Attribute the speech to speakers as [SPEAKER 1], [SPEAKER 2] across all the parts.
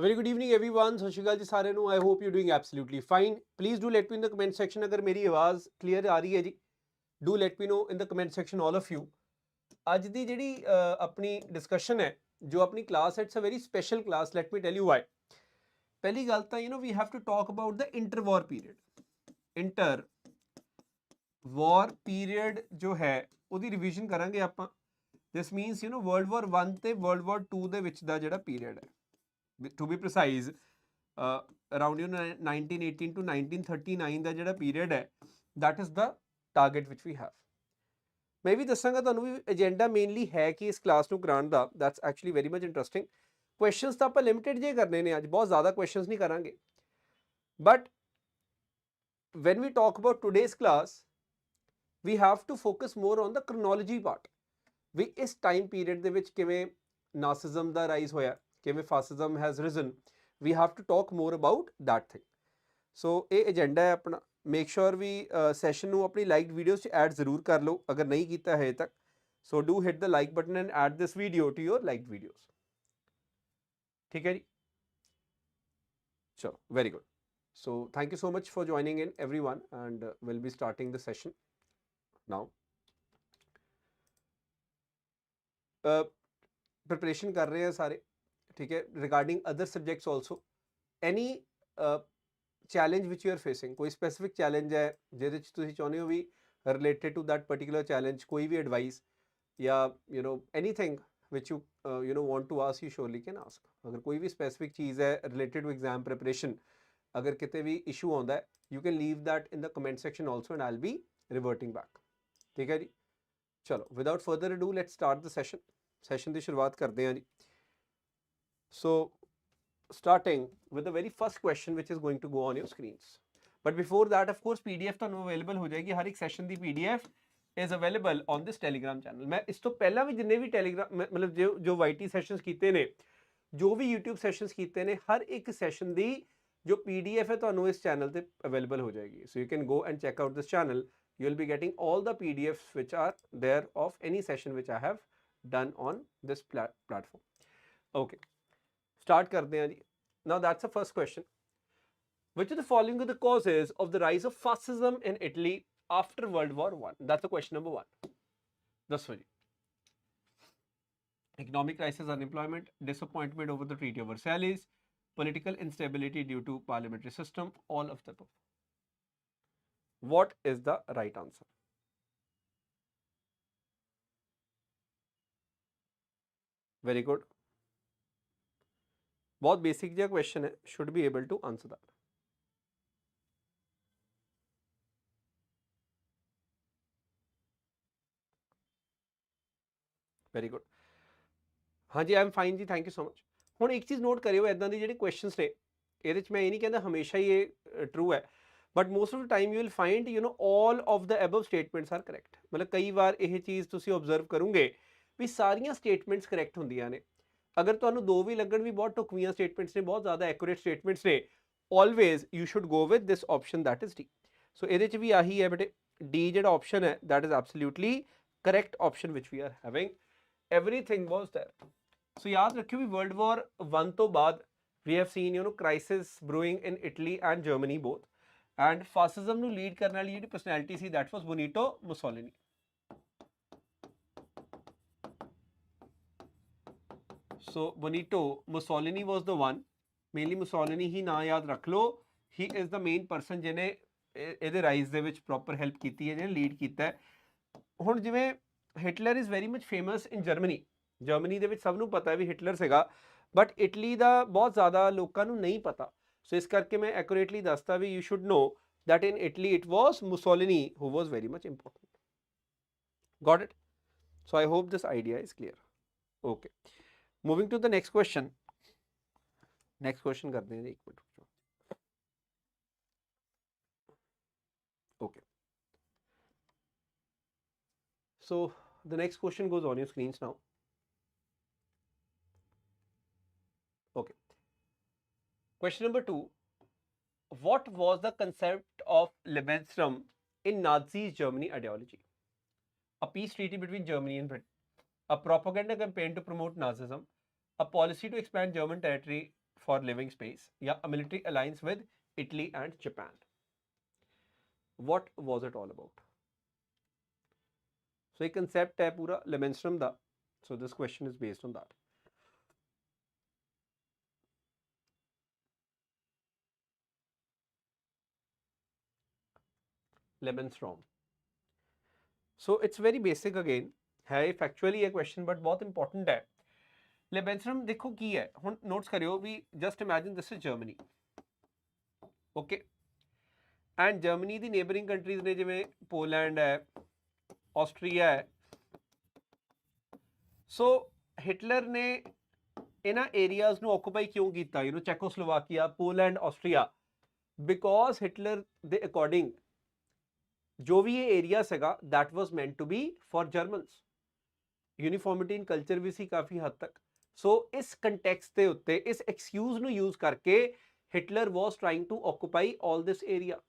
[SPEAKER 1] Very good evening everyone ਸਤਿ ਸ਼੍ਰੀ ਅਕਾਲ ਜੀ ਸਾਰਿਆਂ ਨੂੰ। I hope you doing absolutely fine please do let me in the comment section ਅਗਰ ਮੇਰੀ ਆਵਾਜ਼ ਕਲੀਅਰ ਆ ਰਹੀ ਹੈ ਜੀ। Do let me know in the comment section all of you ਅੱਜ ਦੀ ਜਿਹੜੀ ਆਪਣੀ ਡਿਸਕਸ਼ਨ ਹੈ, ਜੋ ਆਪਣੀ ਕਲਾਸ ਹੈ it's a very special class let me tell you why ਪਹਿਲੀ ਗੱਲ ਤਾਂ you know we have to talk about the inter war period inter war period ਜੋ ਹੈ, ਉਹਦੀ ਰਿਵੀਜ਼ਨ ਕਰਾਂਗੇ ਆਪਾਂ। This means you know world war 1 ਤੇ world war 2 ਦੇ ਵਿੱਚ ਦਾ ਜਿਹੜਾ ਪੀਰੀਅਡ ਹੈ। To be precise around you 1918 to 1939 ਦਾ ਜਿਹੜਾ ਪੀਰੀਅਡ ਹੈ that is the target which we have ਮੈਂ ਵੀ ਦੱਸਾਂਗਾ ਤੁਹਾਨੂੰ ਵੀ ਏਜੰਡਾ ਮੇਨਲੀ ਹੈ ਕਿ ਇਸ ਕਲਾਸ ਨੂੰ ਕਰਾਉਣ ਦਾ that's actually very much interesting questions ਤਾਂ ਆਪਾਂ ਲਿਮਿਟਿਡ ਜੇ ਕਰਨੇ ਨੇ ਅੱਜ ਬਹੁਤ ਜ਼ਿਆਦਾ ਕੁਐਸਚਨਸ ਨਹੀਂ ਕਰਾਂਗੇ but when we talk about today's class we have to focus more on the chronology part ਵੀ ਇਸ ਟਾਈਮ ਪੀਰੀਅਡ ਦੇ ਵਿੱਚ ਕਿਵੇਂ ਨਾਸਿਜ਼ਮ ਦਾ ਰਾਈਜ਼ ਹੋਇਆ कि fascism has risen we have to talk more about that thing so ਇਹ agenda ਹੈ ਆਪਣਾ ਮੇਕ ਸ਼ੋਰ ਵੀ ਸੈਸ਼ਨ ਨੂੰ ਆਪਣੀ ਲਾਈਕਡ ਵੀਡੀਓਜ਼ 'ਚ ਐਡ ਜ਼ਰੂਰ ਕਰ ਲਓ ਅਗਰ ਨਹੀਂ ਕੀਤਾ ਹੈ ਤੱਕ so do hit the like button and add this video to your liked videos ਠੀਕ ਹੈ ਜੀ ਚਲੋ very good so thank you so much for joining in everyone and uh, we'll be starting the session now uh, preparation kar rahe hain sare ठीक है regarding other subjects also any challenge which you are facing कोई specific challenge है जिद चाहते हो भी related to that particular challenge कोई भी एडवाइस या you know anything which you you know want to ask you surely can ask अगर कोई भी स्पेसिफिक चीज़ है रिलेटेड टू एग्ज़ाम प्रिपरेशन अगर कित भी इशू आता है you can leave that in the comment section also and I'll be reverting back ठीक है जी? चलो without further do light start the session session की शुरुआत करते हैं जी। So, starting with the very first question which is going to go on your screens. But before that, of course, PDF तो available हो जाएगी हर एक session की PDF is available on this Telegram channel. मैं इस तो पहला भी जितने भी Telegram मतलब जो जो YT sessions कीते ने जो भी YouTube sessions कीते ने हर एक session दी जो PDF है तो इस channel से available हो जाएगी. So you can go and check out this channel. You will be getting all the PDFs which are there of any session which I have done on this plat platform. Okay. Start, करते हैं जी। Now that's a first question which of the following are the causes of the rise of fascism in italy after world war 1 that's the question number 1 this one economic crisis unemployment disappointment over the treaty of versailles political instability due to parliamentary system all of the above. What is the right answer? Very good. बहुत basic जो question है should be able to answer that very good हाँ जी I am fine जी thank you so much हूँ एक चीज़ note करे इदा दी क्वेश्चंस ने ये मैं ये नहीं कहता हमेशा ही ट्रू है but most of the time you will find you know all of the above statements are correct मतलब कई बार यह चीज़ तुम ऑबजर्व करूँगे भी सारिया स्टेटमेंट्स करैक्ट होंगे ने ਅਗਰ ਤੁਹਾਨੂੰ ਦੋ ਵੀ ਲੱਗਣ ਵੀ ਬਹੁਤ ਟੁਕਵੀਆਂ ਸਟੇਟਮੈਂਟਸ ਨੇ ਬਹੁਤ ਜ਼ਿਆਦਾ ਐਕੂਰੇਟ ਸਟੇਟਮੈਂਟਸ ਨੇ always you should go with this option that is D so ਇਹਦੇ ਚ ਵੀ ਆਹੀ ਹੈ ਬੇਟੇ ਡੀ ਜਿਹੜਾ ਆਪਸ਼ਨ ਹੈ that is absolutely correct option ਵਿਚ we are having everything was there so ਯਾਦ ਰੱਖਿਓ ਵੀ ਵਰਲਡ ਵਾਰ 1 ਤੋਂ ਬਾਅਦ we have seen you know crisis brewing in italy and germany both and fascism ਨੂੰ lead ਕਰਨ ਵਾਲੀ ਜਿਹੜੀ ਪਰਸਨੈਲਿਟੀ ਸੀ that was benito mussolini so Benito Mussolini was the one mainly Mussolini ਹੀ ਨਾਂ ਯਾਦ ਰੱਖ ਲਓ he is the main person ਜਿਹਨੇ ਇਹਦੇ ਰਾਈਜ਼ ਦੇ ਵਿੱਚ ਪ੍ਰੋਪਰ ਹੈਲਪ ਕੀਤੀ ਹੈ ਜਿਹਨੇ ਲੀਡ ਕੀਤਾ ਹੈ ਹੁਣ ਜਿਵੇਂ Hitler is very much famous in Germany Germany ਦੇ ਵਿੱਚ ਸਭ ਨੂੰ ਪਤਾ ਹੈ ਵੀ ਹਿਟਲਰ ਸੀਗਾ ਬਟ ਇਟਲੀ ਦਾ ਬਹੁਤ ਜ਼ਿਆਦਾ ਲੋਕਾਂ ਨੂੰ ਨਹੀਂ ਪਤਾ ਸੋ ਇਸ ਕਰਕੇ ਮੈਂ ਐਕੂਰੇਟਲੀ ਦੱਸਦਾ ਵੀ you should know that in Italy it was Mussolini who was very much important. Got it? So, I hope this idea is clear. Okay. Moving to the next question. Next question, हैं एक minute okay. So the next question goes on your screens now. Okay. Question number 2 what was the concept of lebensraum in nazi germany ideology? A peace treaty between germany and britain a propaganda campaign to promote Nazism, a policy to expand German territory for living space, yeah, a military alliance with Italy and Japan. What was it all about? So, a concept is pura Lemenstrom. So, this question is based on that. Lebenstrom. So, it's very basic again. ਹੈ ਇਹ factually ਇਹ question but ਬਹੁਤ important ਹੈ ਲੈਬੈਂਸਟਰਮ ਦੇਖੋ ਕੀ ਹੈ ਹੁਣ notes ਕਰਿਓ ਵੀ just imagine this is Germany okay and Germany ਦੀ ਨੇਬਰਿੰਗ ਕੰਟਰੀਜ਼ ਨੇ ਜਿਵੇਂ ਪੋਲੈਂਡ ਹੈ ਆਸਟਰੀਆ ਹੈ ਸੋ ਹਿਟਲਰ ਨੇ ਇਹਨਾਂ ਏਰੀਆਜ਼ ਨੂੰ ਆਕੂਪਾਈ ਕਿਉਂ ਕੀਤਾ you know Czechoslovakia Poland Austria because Hitler ਦੇ ਅਕੋਰਡਿੰਗ ਜੋ ਵੀ ਇਹ ਏਰੀਆ ਸੀਗਾ that was meant to be for Germans uniformity in culture भी सी काफ़ी हद तक। सो so, इस कंटैक्स के उ इस एक्सक्यूज नूज़ करके Hitler was trying to occupy all this area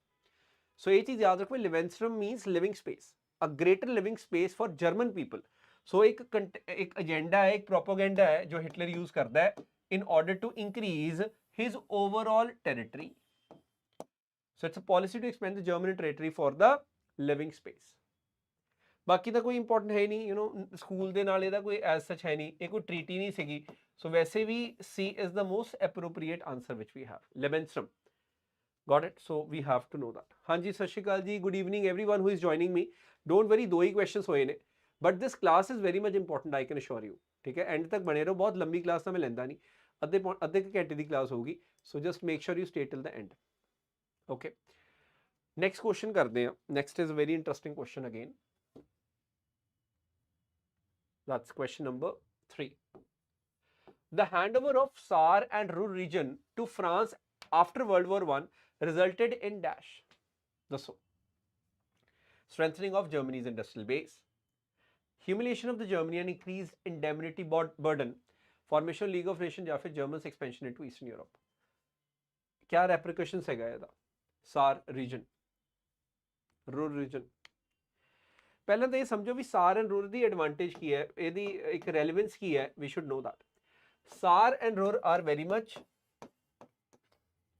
[SPEAKER 1] so य चीज़ याद रखो Lebensraum means living space a greater living space for German people so एक कंट एक एजेंडा है एक प्रोपोगेंडा है जो हिटलर यूज़ करता है in order to increase his overall territory so it's a policy to expand the German territory for the living space ਬਾਕੀ ਤਾਂ ਕੋਈ ਇੰਪੋਰਟੈਂਟ ਹੈ ਨਹੀਂ ਯੂ نو ਸਕੂਲ ਦੇ ਨਾਲ ਇਹਦਾ ਕੋਈ ਐਸ ਸੱਚ ਹੈ ਨਹੀਂ, ਇਹ ਕੋਈ ਟ੍ਰੀਟੀ ਨਹੀਂ ਸੀਗੀ। ਸੋ ਵੈਸੇ ਵੀ C is the most appropriate answer which we have ਲੈਮਨਸਟਮ got it so we have to know that ਹਾਂਜੀ, ਸਤਿ ਸ਼੍ਰੀ ਅਕਾਲ ਜੀ। Good evening everyone who is joining me don't worry ਦੋ ਹੀ ਕੁਐਸਚਨਸ ਹੋਏ ਨੇ। But this class is very much important I can assure you ਠੀਕ ਹੈ? ਐਂਡ ਤੱਕ ਬਣੇ ਰਹੋ। ਬਹੁਤ ਲੰਬੀ ਕਲਾਸ ਤਾਂ ਮੈਂ ਲੈਂਦਾ ਨਹੀਂ। ਅੱਧੇ ਅੱਧੇ ਘੰਟੇ ਦੀ ਕਲਾਸ ਹੋਊਗੀ। So just make sure you stay till the end okay next question ਕਰਦੇ ਆ next is very interesting question again That's question number three. The handover of Saar and Ruhr region to France after World War I resulted in dash. The so. Strengthening of Germany's industrial base. Humiliation of the Germany and increased indemnity burden. Formation of League of Nations or Germans expansion into Eastern Europe. What repercussions है गया Saar region. Ruhr region. पहले तो यह समझो भी सार and roar की advantage की है यदि एक रेलिवेंस की है we should know that Saar and Ruhr are very much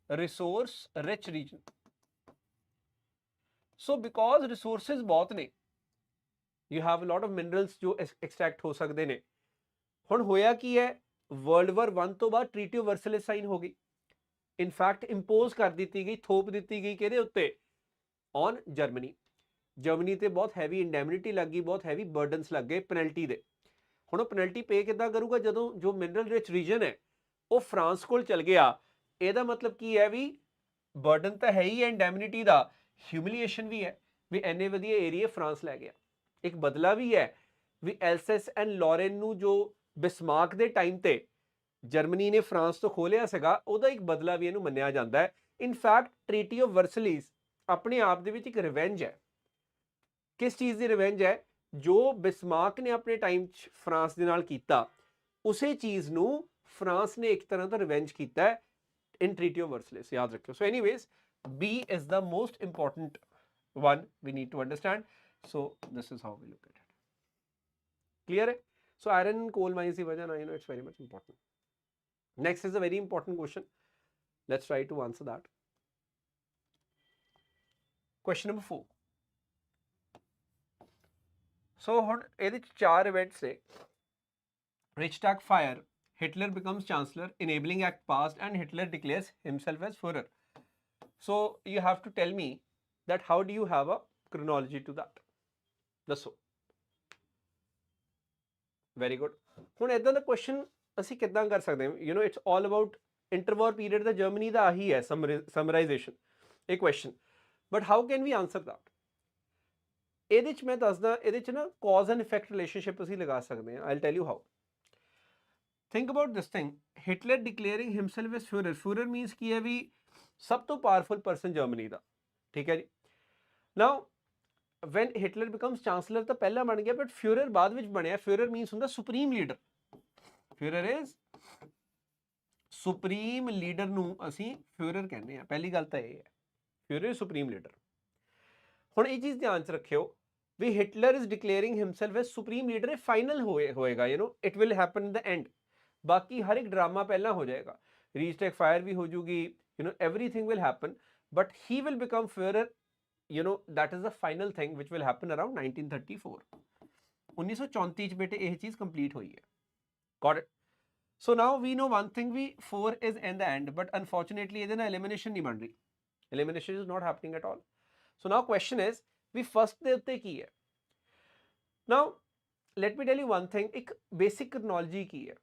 [SPEAKER 1] resource rich region so because resource बहुत ने you have lot of minerals जो एक्स एक्सट्रैक्ट हो सकते हैं हम हो है वर्ल्ड वॉर वन तो बाद ट्रीटी वर्सले साइन हो गई इनफैक्ट इंपोज कर दी गई थोप दी गई कि ऑन जर्मनी ਜਰਮਨੀ ਤੇ ਬਹੁਤ ਹੈਵੀ ਇੰਡੈਮਨਿਟੀ ਲੱਗ ਗਈ ਬਹੁਤ ਹੈਵੀ ਬਰਡਨਸ ਲੱਗ ਗਏ ਪੈਨਲਟੀ ਦੇ। ਹੁਣ ਉਹ ਪੈਨਲਟੀ ਪੇ ਕਿੱਦਾਂ ਕਰੂਗਾ? ਜਦੋਂ ਜੋ ਮਿਨਰਲ ਰਿਚ ਰੀਜਨ ਹੈ, ਉਹ ਫਰਾਂਸ ਕੋਲ ਚਲ ਗਿਆ, ਇਹਦਾ ਮਤਲਬ ਕੀ ਹੈ ਵੀ ਬਰਡਨ ਤਾਂ ਹੈ ਹੀ ਹੈ ਇੰਡੈਮਨਿਟੀ ਦਾ ਹਿਊਮਿਲੀਏਸ਼ਨ ਵੀ ਹੈ, ਵੀ ਐਨੇ ਵਧੀਆ ਏਰੀਆ ਫਰਾਂਸ ਲੈ ਗਿਆ। ਇੱਕ ਬਦਲਾ ਵੀ ਹੈ ਵੀ ਐਲਸੈਸ ਐਂਡ ਲੋਰੇਨ ਨੂੰ ਜੋ ਬਿਸਮਾਰਕ ਦੇ ਟਾਈਮ ਤੇ ਜਰਮਨੀ ਨੇ ਫਰਾਂਸ ਤੋਂ ਖੋਲਿਆ ਸੀਗਾ, ਉਹਦਾ ਇੱਕ ਬਦਲਾ ਵੀ ਇਹਨੂੰ ਮੰਨਿਆ ਜਾਂਦਾ ਹੈ। ਇਨਫੈਕਟ ਟ੍ਰੀਟੀ ਆਫ ਵਰਸਲੀਜ਼ ਆਪਣੇ ਆਪ ਦੇ ਵਿੱਚ ਇੱਕ ਰਿਵੈਂਜ ਹੈ। ਕਿਸ ਚੀਜ਼ ਦੀ ਰਿਵੈਂਜ ਹੈ ਜੋ ਬਿਸਮਾਰਕ ਨੇ ਆਪਣੇ ਟਾਈਮ 'ਚ ਫਰਾਂਸ ਦੇ ਨਾਲ ਕੀਤਾ ਉਸੇ ਚੀਜ਼ ਨੂੰ ਫਰਾਂਸ ਨੇ ਇੱਕ ਤਰ੍ਹਾਂ ਦਾ ਰਿਵੈਂਜ ਕੀਤਾ ਹੈ ਇਨ ਟ੍ਰੀਟੀ ਆਫ ਵਰਸਲੇਸ ਯਾਦ ਰੱਖਿਓ so anyways B is the most important one we need to understand. So this is how we look at it. Clear? So iron coal mines you know it's very much important. Next is a very important question. Let's try to answer that. Question number four. So ਹੁਣ ਇਹਦੇ ਚ ਚਾਰ events ਨੇ Reichstag fire Hitler becomes chancellor enabling act passed and Hitler declares himself as Fuhrer so you have to tell me that how do you have a chronology to that ਦੱਸੋ very good ਹੁਣ ਇਦਾਂ ਦਾ question ਅਸੀਂ ਕਿੱਦਾਂ ਕਰ ਸਕਦੇ ਹਾਂ you know it's all about interwar period ਦਾ ਜਰਮਨੀ ਦਾ ਆਹੀ ਹੈ ਸਮਰਾਈਜ਼ੇਸ਼ਨ ਇਹ question but how can we answer that ਇਹਦੇ ਚ ਮੈਂ ਦੱਸਦਾ, ਇਹਦੇ ਚ ਨਾ ਕਾਜ਼ ਐਂਡ ਇਫੈਕਟ ਰਿਲੇਸ਼ਨਸ਼ਿਪ ਅਸੀਂ ਲਗਾ ਸਕਦੇ ਹਾਂ I'll tell you how think about this thing Hitler declaring himself as Fuhrer Fuhrer means ਕੀ ਹੈ ਵੀ ਸਭ ਤੋਂ ਪਾਵਰਫੁਲ ਪਰਸਨ ਜਰਮਨੀ ਦਾ, ਠੀਕ ਹੈ ਜੀ? Now when Hitler becomes chancellor ਤਾਂ ਪਹਿਲਾਂ ਬਣ ਗਿਆ ਬਟ ਫਿਊਰਰ ਬਾਅਦ ਵਿੱਚ ਬਣਿਆ। ਫਿਊਰਰ ਮੀਨਸ ਹੁੰਦਾ supreme leader Fuhrer is supreme leader ਨੂੰ ਅਸੀਂ ਫਿਊਰਰ ਕਹਿੰਦੇ ਆ ਪਹਿਲੀ ਗੱਲ ਤਾਂ ਇਹ ਹੈ ਫਿਊਰਰ ਸੁਪਰੀਮ ਲੀਡਰ ਹੁਣ ਇਹ ਚੀਜ਼ ਧਿਆਨ ਚ ਰੱਖਿਓ we Hitler is declaring himself as supreme leader final होएगा you know it will happen in the end बाकी हर एक ड्रामा पहला हो जाएगा रीचटेक फायर भी हो जाएगी you know everything will happen but he will become Fuhrer you know that is the final thing which will happen around 1934 1934 बेटे ये चीज कंप्लीट हुई है got it so now we know one thing we for is in the end but unfortunately ये ना elimination नहीं बन रही elimination is not happening at all so now question is ਵੀ ਫਸਟ ਦੇ ਉੱਤੇ ਕੀ ਹੈ? Now, let me tell you one thing, ਇੱਕ ਬੇਸਿਕ ਕ੍ਰੋਨੋਲੋਜੀ ਕੀ ਹੈ?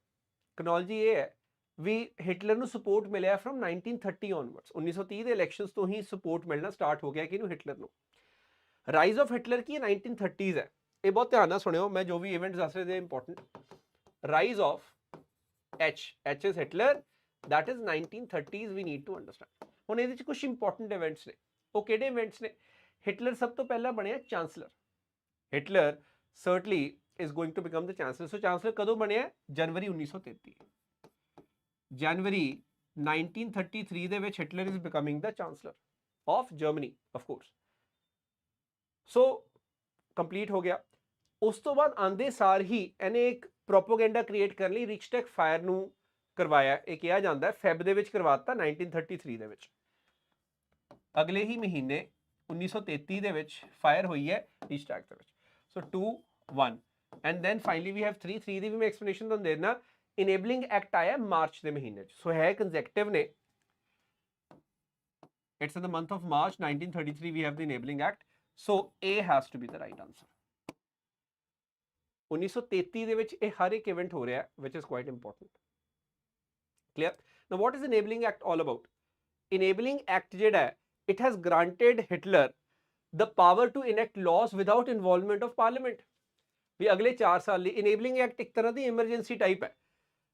[SPEAKER 1] ਕ੍ਰੋਨੋਲੋਜੀ ਇਹ ਹੈ ਵੀ ਹਿਟਲਰ ਨੂੰ ਸਪੋਰਟ ਮਿਲਿਆ ਫਰਮ 1930 onwards 1930 ਦੇ ਇਲੈਕਸ਼ਨਸ ਤੋਂ ਹੀ ਸਪੋਰਟ ਮਿਲਣਾ ਸਟਾਰਟ ਹੋ ਗਿਆ ਕਿਹਨੂੰ? ਹਿਟਲਰ ਨੂੰ। ਰਾਈਜ਼ ਆਫ ਹਿਟਲਰ ਕੀ ਹੈ? 1930s ਹੈ। ਇਹ ਬਹੁਤ ਧਿਆਨ ਨਾਲ ਸੁਣਿਓ, ਮੈਂ ਜੋ ਵੀ ਇਵੈਂਟਸ ਦੱਸ ਰਹੇ ਨੇ important rise of H H is Hitler that is 1930s we need to understand ਹੁਣ ਇਹਦੇ ਵਿੱਚ ਕੁਝ ਇੰਪੋਰਟੈਂਟ ਇਵੈਂਟਸ ਨੇ। ਉਹ ਕਿਹੜੇ ਇਵੈਂਟਸ ਨੇ? ਹਿਟਲਰ ਸਭ ਤੋਂ ਪਹਿਲਾਂ ਬਣਿਆ chancellor Hitler certainly is going to become the chancellor so, chancellor ਕਦੋਂ ਬਣਿਆ ਜਨਵਰੀ 1933 ਜਨਵਰੀ 1933 ਦੇ ਵਿੱਚ Hitler is becoming the chancellor of Germany of course so complete ਹੋ ਗਿਆ। ਉਸ ਤੋਂ ਬਾਅਦ ਆਂਦੇ ਸਾਲ ਹੀ ਇਹਨੇ ਇੱਕ ਪ੍ਰੋਪਗੈਂਡਾ ਕ੍ਰੀਏਟ ਕਰਨ ਲਈ ਰਿਚਟੈਕ ਫਾਇਰ ਨੂੰ ਕਰਵਾਇਆ। ਇਹ ਕਿਹਾ ਜਾਂਦਾ ਫੈਬ ਦੇ ਵਿੱਚ ਕਰਵਾਤਾ 1933 ਦੇ ਵਿੱਚ। ਅਗਲੇ ਹੀ ਮਹੀਨੇ 1933 ਦੇ ਵਿੱਚ ਫਾਇਰ ਹੋਈ ਹੈ ਰਿਚਟੈਕ ਦੇ ਵਿੱਚ। So 2 1 and then finally we have 3 3 ਦੀ ਵੀ ਮੈਂ ਐਕਸਪਲੇਨੇਸ਼ਨ ਤੁਹਾਨੂੰ ਦੇ ਦੇਣਾ ਇਨੇਬਲਿੰਗ ਐਕਟ ਆਇਆ ਮਾਰਚ ਦੇ ਮਹੀਨੇ ਚ। ਸੋ ਹੈ ਕੰਜ਼ੈਕਟਿਵ ਨੇ it's in the month of March 1933 we have the enabling act so A has to be the right answer 1933 ਦੇ ਵਿੱਚ ਇਹ ਹਰ ਇੱਕ ਇਵੈਂਟ ਹੋ ਰਿਹਾ, which is quite important. Clear? Now, what is enabling act all about? Enabling act ਜਿਹੜਾ ਹੈ it has granted Hitler the power to enact laws without involvement of parliament. ਵੀ ਅਗਲੇ 4 ਸਾਲ ਲਈ enabling act ਇੱਕ ਤਰ੍ਹਾਂ ਦੀ ਐਮਰਜੈਂਸੀ ਟਾਈਪ ਹੈ।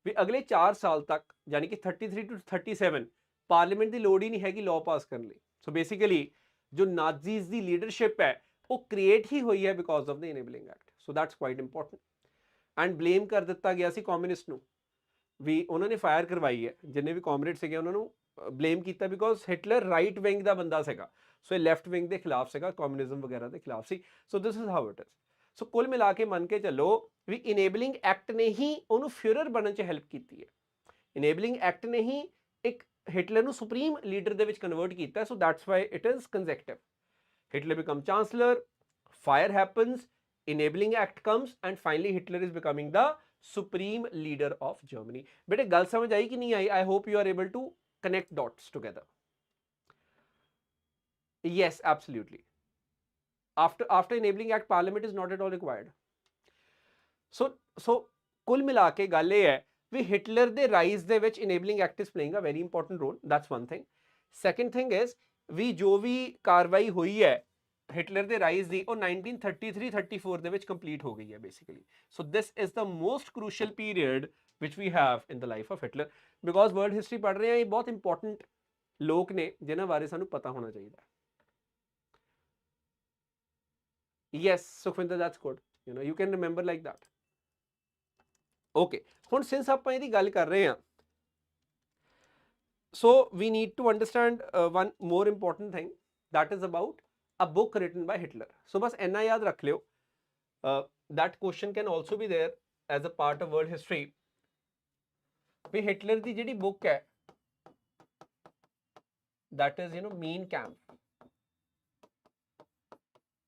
[SPEAKER 1] ਵੀ ਅਗਲੇ 4 ਸਾਲ ਤੱਕ, ਯਾਨੀ ਕਿ 33 ਟੂ 37 ਪਾਰਲੀਮੈਂਟ ਦੀ ਲੋੜ ਹੀ ਨਹੀਂ ਹੈਗੀ ਲਾਅ ਪਾਸ ਕਰਨ ਲਈ। ਸੋ ਬੇਸਿਕਲੀ ਜੋ ਨਾਜ਼ੀਜ਼ ਦੀ ਲੀਡਰਸ਼ਿਪ ਹੈ, ਉਹ ਕ੍ਰੀਏਟ ਹੀ ਹੋਈ ਹੈ because of the enabling act so that's quite important and blame ਕਰ ਦਿੱਤਾ ਗਿਆ ਸੀ ਕਮਿਊਨਿਸਟ ਨੂੰ। ਵੀ ਉਹਨਾਂ ਨੇ ਫਾਇਰ ਕਰਵਾਈ ਹੈ। ਜਿੰਨੇ ਵੀ ਕਾਮਰੇਡ ਸੀਗੇ, ਉਹਨਾਂ ਨੂੰ ਬਲੇਮ ਕੀਤਾ ਬਿਕੋਜ਼ ਹਿਟਲਰ ਰਾਈਟ ਵਿੰਗ ਦਾ ਬੰਦਾ ਸੀਗਾ। ਸੋ ਇਹ ਲੈਫਟ ਵਿੰਗ ਦੇ ਖਿਲਾਫ ਸੀਗਾ ਕਮਿਊਨਿਜ਼ਮ ਵਗੈਰਾ ਦੇ ਖਿਲਾਫ ਸੀ। So this is how it is so ਕੁੱਲ ਮਿਲਾ ਕੇ ਮੰਨ ਕੇ ਚੱਲੋ ਵੀ ਇਨੇਬਲਿੰਗ ਐਕਟ ਨੇ ਹੀ ਉਹਨੂੰ ਫਿਊਰਰ ਬਣਨ 'ਚ ਹੈਲਪ ਕੀਤੀ ਹੈ। ਇਨੇਬਲਿੰਗ ਐਕਟ ਨੇ ਹੀ ਇੱਕ ਹਿਟਲਰ ਨੂੰ ਸੁਪਰੀਮ ਲੀਡਰ ਦੇ ਵਿੱਚ ਕਨਵਰਟ ਕੀਤਾ। So that's why it is consecutive Hitler become chancellor fire happens, enabling act comes and finally hitler is becoming the supreme leader of germany ਬੇਟੇ ਗੱਲ ਸਮਝ ਆਈ ਕਿ ਨਹੀਂ ਆਈ i hope you are able to connect dots together. Yes, absolutely. After after enabling act, parliament is not at all required. So so कुल मिला के गल ये है ਵੀ ਹਿਟਲਰ ਦੇ ਰਾਈਜ਼ ਦੇ ਵਿੱਚ enabling act is playing a very important role that's one thing second thing is ਵੀ ਜੋ ਵੀ ਕਾਰਵਾਈ ਹੋਈ ਹੈ ਹਿਟਲਰ ਦੇ ਰਾਈਜ਼ ਦੀ ਉਹ 1933-34 ਦੇ ਵਿੱਚ ਕੰਪਲੀਟ ਹੋ ਗਈ ਹੈ basically so this is the most crucial period which we have in the life of Hitler because world history पढ़ रहे हैं, ये बहुत इंपॉर्टेंट लोग ने, जिन्हें बारे सू पता होना चाहिए yes Sukhwinder that's good you know you can remember like that okay हम सिंस आप गल कर रहे हैं so we need to understand one more important thing that is about a book written by Hitler so बस इन्ना याद रख लियो। दैट क्वेश्चन कैन ऑल्सो भी there as a part of world history ਵੀ ਹਿਟਲਰ ਦੀ ਜਿਹੜੀ ਬੁੱਕ ਹੈ, that is, you know, mean camp.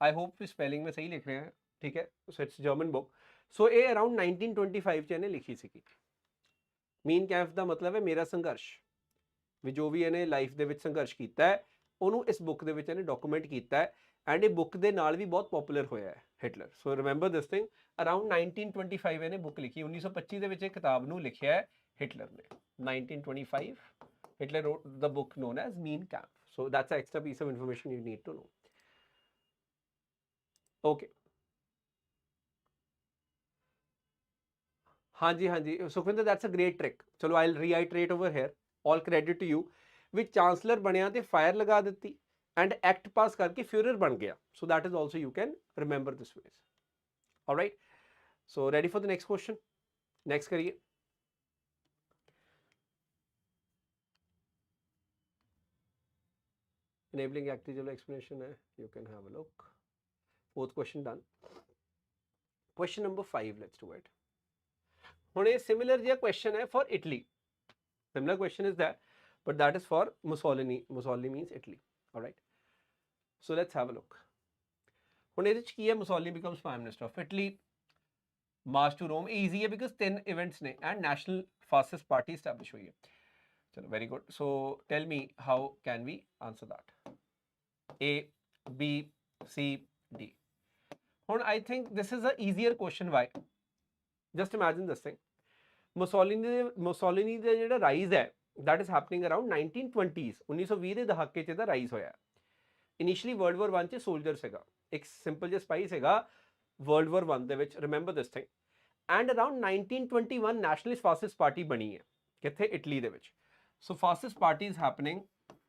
[SPEAKER 1] I hope we spelling ਮੈਂ ਸਹੀ ਲਿਖ ਰਿਹਾ ਹਾਂ, ਠੀਕ ਹੈ? So it's German book. so ਇਹ around 1925 ਚ ਇਹਨੇ ਲਿਖੀ ਸੀਗੀ। Mean camp ਦਾ ਮਤਲਬ ਹੈ ਮੇਰਾ ਸੰਘਰਸ਼। ਵੀ ਜੋ ਵੀ ਇਹਨੇ ਲਾਈਫ ਦੇ ਵਿੱਚ ਸੰਘਰਸ਼ ਕੀਤਾ ਹੈ, ਉਹਨੂੰ ਇਸ ਬੁੱਕ ਦੇ ਵਿੱਚ ਇਹਨੇ ਡਾਕੂਮੈਂਟ ਕੀਤਾ ਹੈ ਐਂਡ ਇਹ ਬੁੱਕ ਦੇ ਨਾਲ ਵੀ ਬਹੁਤ ਪਪੂਲਰ ਹੋਇਆ ਹੈ Hitler so remember this thing around 1925 ਇਹਨੇ ਬੁੱਕ ਲਿਖੀ 1925 ਦੇ ਵਿੱਚ ਇਹ ਕਿਤਾਬ ਨੂੰ ਲਿਖਿਆ ਹੈ। Hitler 1925 Hitler wrote the book known as Mein Kampf. So that's an extra piece of information you need to know. Okay. Hanji Hanji. Sukhvinder, that's a great trick. Chalo, I'll reiterate over here. All credit to you. With Chancellor Baniya, fire laga ditti and act pass karke Führer ban gaya. So that is also you can remember this ways. All right. So ready for the next question. Next career. enabling actinic explanation hai, you can have a look. Fourth question done. Question number 5 let's do it. Hone similar ja question hai for Italy. Similar question is that, but that is for Mussolini. Mussolini means Italy. All right. So let's have a look. Hone which ki hai Mussolini becomes prime minister of Italy. March to Rome easy है because 10 events ने and national fascist party establish हुई है. चलो very good so tell me how can we answer that A B C D ਹੁਣ I think this is a easier question why just imagine this thing Mussolini ਦੇ Mussolini ਦਾ ਜਿਹੜਾ rise ਹੈ that is happening around 1920s 1920 ਦੇ ਦਹਾਕੇ 'ਚ ਇਹਦਾ rise ਹੋਇਆ initially world war 1 'ਚ ਸੋਲਜਰ ਸੀਗਾ ਇੱਕ ਸਿੰਪਲ ਜਿਹਾ ਸਪਾਈ ਸੀਗਾ ਵਰਲਡ ਵਾਰ 1 ਦੇ ਵਿੱਚ remember this thing and around 1921 nationalist fascist party ਬਣੀ ਹੈ ਕਿੱਥੇ ਇਟਲੀ ਦੇ ਵਿੱਚ so fascist party is happening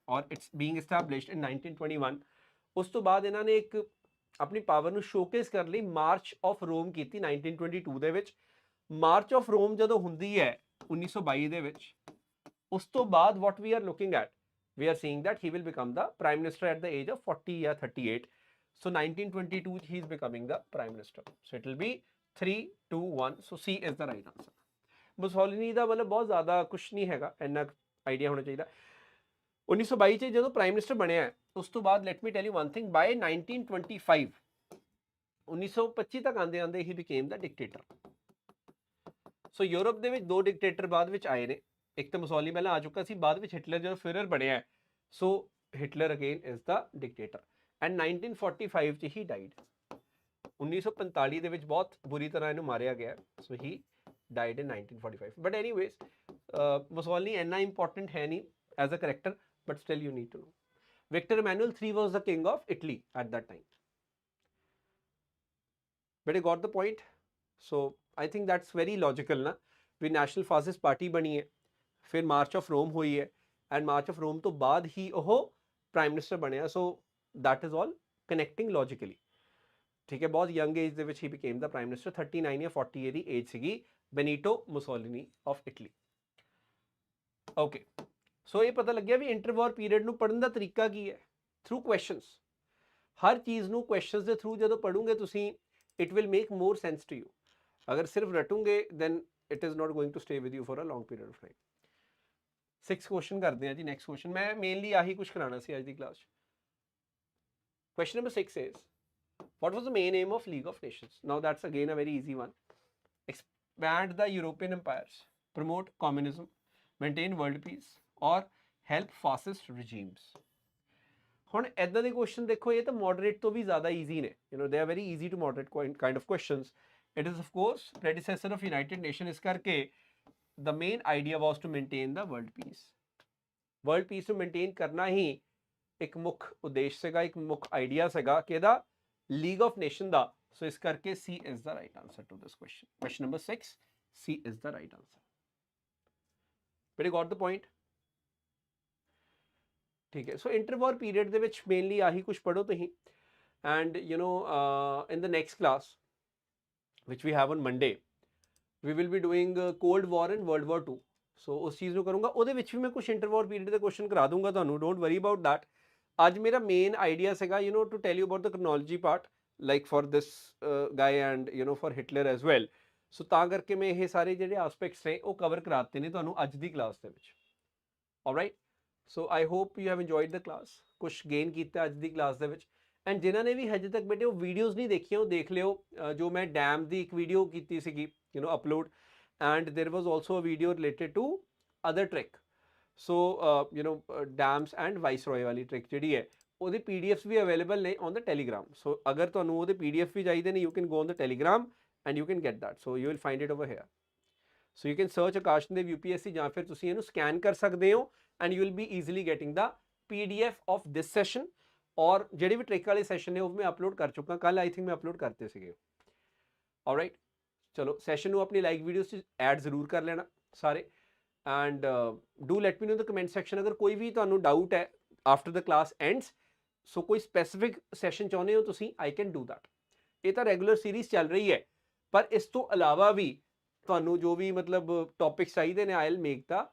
[SPEAKER 1] ਔਰ ਇਟਸ ਬੀਇੰਗ ਐਸਟੈਬਲਿਸ਼ਡ ਇਨ 1921 ਉਸ ਤੋਂ ਬਾਅਦ ਇਹਨਾਂ ਨੇ ਇੱਕ ਆਪਣੀ ਪਾਵਰ ਨੂੰ ਸ਼ੋਕੇਸ ਕਰਨ ਲਈ ਮਾਰਚ ਆਫ ਰੋਮ ਕੀਤੀ 1922 ਦੇ ਵਿੱਚ ਮਾਰਚ ਆਫ ਰੋਮ ਜਦੋਂ ਹੁੰਦੀ ਹੈ 1922 ਦੇ ਵਿੱਚ ਉਸ ਤੋਂ ਬਾਅਦ what we are looking at we are seeing that he will become the prime minister at the age of 40 or 38 so 1922 he is becoming the prime minister. So, it will be 3 2 1 so, c is the right answer. Mussolini ਦਾ ਮਤਲਬ ਬਹੁਤ ਜ਼ਿਆਦਾ ਕੁਝ ਨਹੀਂ ਹੈਗਾ ਇੰਨਾ idea ਹੋਣਾ ਚਾਹੀਦਾ। 1922 ਚ ਜਦੋਂ ਪ੍ਰਾਈਮ ਮਿਨਿਸਟਰ ਬਣਿਆ, ਉਸ ਤੋਂ ਬਾਅਦ let me tell you one thing by 1925 1925 ਤੱਕ ਆਂਦੇ ਆਂਦੇ ਹੀ became the dictator so Europe ਦੇ ਵਿੱਚ ਦੋ ਡਿਕਟੇਟਰ ਬਾਅਦ ਵਿੱਚ ਆਏ ਨੇ। ਇੱਕ ਤਾਂ ਮੁਸੋਲਿਨੀ ਪਹਿਲਾਂ ਆ ਚੁੱਕਾ ਸੀ, ਬਾਅਦ ਵਿੱਚ ਹਿਟਲਰ ਜਦੋਂ ਫਿਰਰ ਬਣਿਆ so Hitler again is the dictator and 1945 ਚ ਹੀ ਡਾਈਡ 1945 ਦੇ ਵਿੱਚ ਬਹੁਤ ਬੁਰੀ ਤਰ੍ਹਾਂ ਇਹਨੂੰ ਮਾਰਿਆ ਗਿਆ। So he died in 1945 but anyways Masauli इन्ना इंपॉर्टेंट है नहीं as a character but still you need to know Victor Emmanuel three was the king of Italy at that time बेटे got the point so I think that's very logical ना भी national fascist party बनी है फिर मार्च of रोम हुई है and March of रोम तो बाद ही ओह प्राइम मिनिस्टर बने so that is all connecting logically ठीक है, बहुत यंग एज ही became the prime minister thirty nine या फोर्टी ईयर एज सी Benito Mussolini of Italy okay so ਇਹ ਪਤਾ ਲੱਗਿਆ ਵੀ ਇੰਟਰਵਾਰ ਪੀਰੀਅਡ ਨੂੰ ਪੜਨ ਦਾ ਤਰੀਕਾ ਕੀ ਹੈ ਥਰੂ ਕੁਐਸਚਨਸ ਹਰ ਚੀਜ਼ ਨੂੰ ਕੁਐਸਚਨਸ ਦੇ ਥਰੂ ਜਦੋਂ ਪੜੋਗੇ ਤੁਸੀਂ it will make more sense to you ਅਗਰ ਸਿਰਫ ਰਟੋਗੇ then it is not going to stay with you for a long period of time 6 question ਕਰਦੇ ਹਾਂ ਜੀ ਨੈਕਸਟ ਕੁਐਸਚਨ ਮੈਂ ਮੇਨਲੀ ਆਹੀ ਕੁਝ ਕਰਾਣਾ ਸੀ ਅੱਜ ਦੀ ਕਲਾਸ 'ਚ number number is is What was the main aim of League of Nations? Now, that's again a very easy one. Expand the European empires, promote communism, maintain world peace और help fascist regimes हम इदा के question देखो, ये तो moderate तो भी ज़्यादा ईजी ने। You know they are very easy to moderate kind of question it is of course predecessor of United Nation इस करके the main idea was to maintain the world peace world peace में maintain करना ही एक मुख्य उद्देश्य है एक मुख्य आइडिया है कि लीग ऑफ़ नेशन का सो इस करके C is the right answer to this question question number six C is the right answer ਬੇਟੇ ਗॉट द ਪੁਆਇੰਟ ਠੀਕ ਹੈ ਸੋ ਇੰਟਰਵਾਰ ਪੀਰੀਅਡ ਦੇ ਵਿੱਚ ਮੇਨਲੀ ਆਹੀ ਕੁਝ ਪੜੋ ਤੁਸੀਂ and you know in the next class which we have on Monday, we will be doing cold war and world war 2 so ਉਸ ਚੀਜ਼ ਨੂੰ ਕਰੂੰਗਾ ਉਹਦੇ ਵਿੱਚ ਵੀ ਮੈਂ ਕੁਝ ਇੰਟਰਵਾਰ ਪੀਰੀਅਡ ਦੇ ਕੁਐਸਚਨ ਕਰਾ ਦੂੰਗਾ ਤੁਹਾਨੂੰ ਡੋਨਟ ਵਰੀ ਅਬਾਊਟ ਥੈਟ ਅੱਜ ਮੇਰਾ ਮੇਨ ਆਈਡੀਆ ਸੀਗਾ you know to tell you about the chronology part like for this guy and you know for Hitler as well so ਤਾਂ ਕਰਕੇ ਮੈਂ ਇਹ ਸਾਰੇ ਜਿਹੜੇ ਐਸਪੈਕਟਸ ਨੇ ਉਹ ਕਵਰ ਕਰਾਤੇ ਨੇ ਤੁਹਾਨੂੰ ਅੱਜ ਦੀ ਕਲਾਸ ਦੇ ਵਿੱਚ। Alright so I hope you have enjoyed the class ਕੁਝ ਗੇਨ ਕੀਤਾ ਅੱਜ ਦੀ ਕਲਾਸ ਦੇ ਵਿੱਚ। ਐਂਡ ਜਿਨ੍ਹਾਂ ਨੇ ਵੀ ਹਜੇ ਤੱਕ ਬੇਟੇ ਉਹ ਵੀਡੀਓਜ਼ ਨਹੀਂ ਦੇਖੀਆਂ ਉਹ ਦੇਖ ਲਿਓ। ਜੋ ਮੈਂ ਡੈਮ ਦੀ ਇੱਕ ਵੀਡੀਓ ਕੀਤੀ ਸੀਗੀ you know upload and there was also a video related to other trick. So uh, you know uh, dams and ਵਾਲੀ trick ਜਿਹੜੀ ਹੈ ਉਹਦੇ ਪੀਡੀਐਫਸ ਵੀ ਅਵੇਲੇਬਲ ਨੇ ਔਨ ਦਾ ਟੈਲੀਗ੍ਰਾਮ ਸੋ ਅਗਰ ਤੁਹਾਨੂੰ ਉਹਦੇ ਪੀਡੀਐਫ ਵੀ ਚਾਹੀਦੇ ਨੇ you can go on the Telegram and you can get that. So you will find it over here so you can search ਆਕਾਸ਼ਨਦੇਵ UPSC ਜਾਂ ਫਿਰ ਤੁਸੀਂ ਇਹਨੂੰ ਸਕੈਨ ਕਰ ਸਕਦੇ ਹੋ and you will be easily getting the PDF of this session ਔਰ ਜਿਹੜੇ ਵੀ ਟ੍ਰਿਕ ਵਾਲੇ ਸੈਸ਼ਨ ਨੇ ਉਹ ਮੈਂ ਅਪਲੋਡ ਕਰ ਚੁੱਕਾ ਕੱਲ ਆਈ ਥਿੰਕ ਮੈਂ ਅਪਲੋਡ ਕਰਤੇ ਸੀਗੇ ਆਲਰਾਈਟ ਚਲੋ ਸੈਸ਼ਨ ਨੂੰ ਆਪਣੀ ਲਾਈਕ ਵੀਡੀਓਸ 'ਚ ਐਡ ਜ਼ਰੂਰ ਕਰ ਲੈਣਾ ਸਾਰੇ and do let me know in the comment section ਅਗਰ ਕੋਈ ਵੀ ਤੁਹਾਨੂੰ ਡਾਊਟ ਹੈ after the class ends so ਕੋਈ ਸਪੈਸੀਫਿਕ ਸੈਸ਼ਨ ਚਾਹੁੰਦੇ ਹੋ ਤੁਸੀਂ ਆਈ ਕੈਨ ਡੂ ਦੈਟ ਇਹ ਤਾਂ ਰੈਗੂਲਰ ਸੀਰੀਜ਼ ਚੱਲ ਰਹੀ ਹੈ ਪਰ ਇਸ ਤੋਂ ਇਲਾਵਾ ਵੀ ਤੁਹਾਨੂੰ ਜੋ ਵੀ ਮਤਲਬ ਟੌਪਿਕਸ ਚਾਹੀਦੇ ਨੇ I'll make the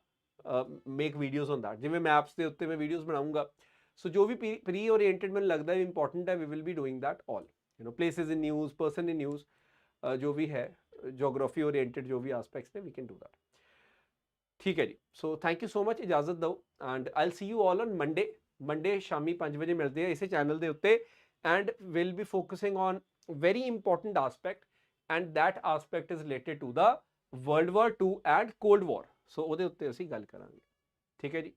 [SPEAKER 1] make videos ਹੁੰਦਾ ਜਿਵੇਂ ਮੈਪਸ ਦੇ ਉੱਤੇ ਮੈਂ ਵੀਡੀਓਜ਼ ਬਣਾਉਂਗਾ ਸੋ ਜੋ ਵੀ ਪ੍ਰੀ ਓਰੀਐਂਟਡ ਮੈਨੂੰ ਲੱਗਦਾ ਹੈ ਇੰਪੋਰਟੈਂਟ ਹੈ we will be doing that all you know places in news person in news ਜੋ ਵੀ ਹੈ ਜੀਓਗ੍ਰਾਫੀ ਓਰੀਐਂਟਡ ਜੋ ਵੀ ਐਸਪੈਕਟਸ ਨੇ ਵੀ ਕੈਨ ਡੂ ਥੈਟ ਠੀਕ ਹੈ ਜੀ so thank you so much ਇਜਾਜ਼ਤ ਦਿਓ and I'll see you all on Monday Monday ਸ਼ਾਮੀ 5 ਵਜੇ ਮਿਲਦੇ ਆ ਇਸੇ ਚੈਨਲ ਦੇ ਉੱਤੇ and will be focusing on very important aspect and that aspect is related to the World War II and Cold War so ਉਹਦੇ ਉੱਤੇ ਅਸੀਂ ਗੱਲ ਕਰਾਂਗੇ ਠੀਕ ਹੈ ਜੀ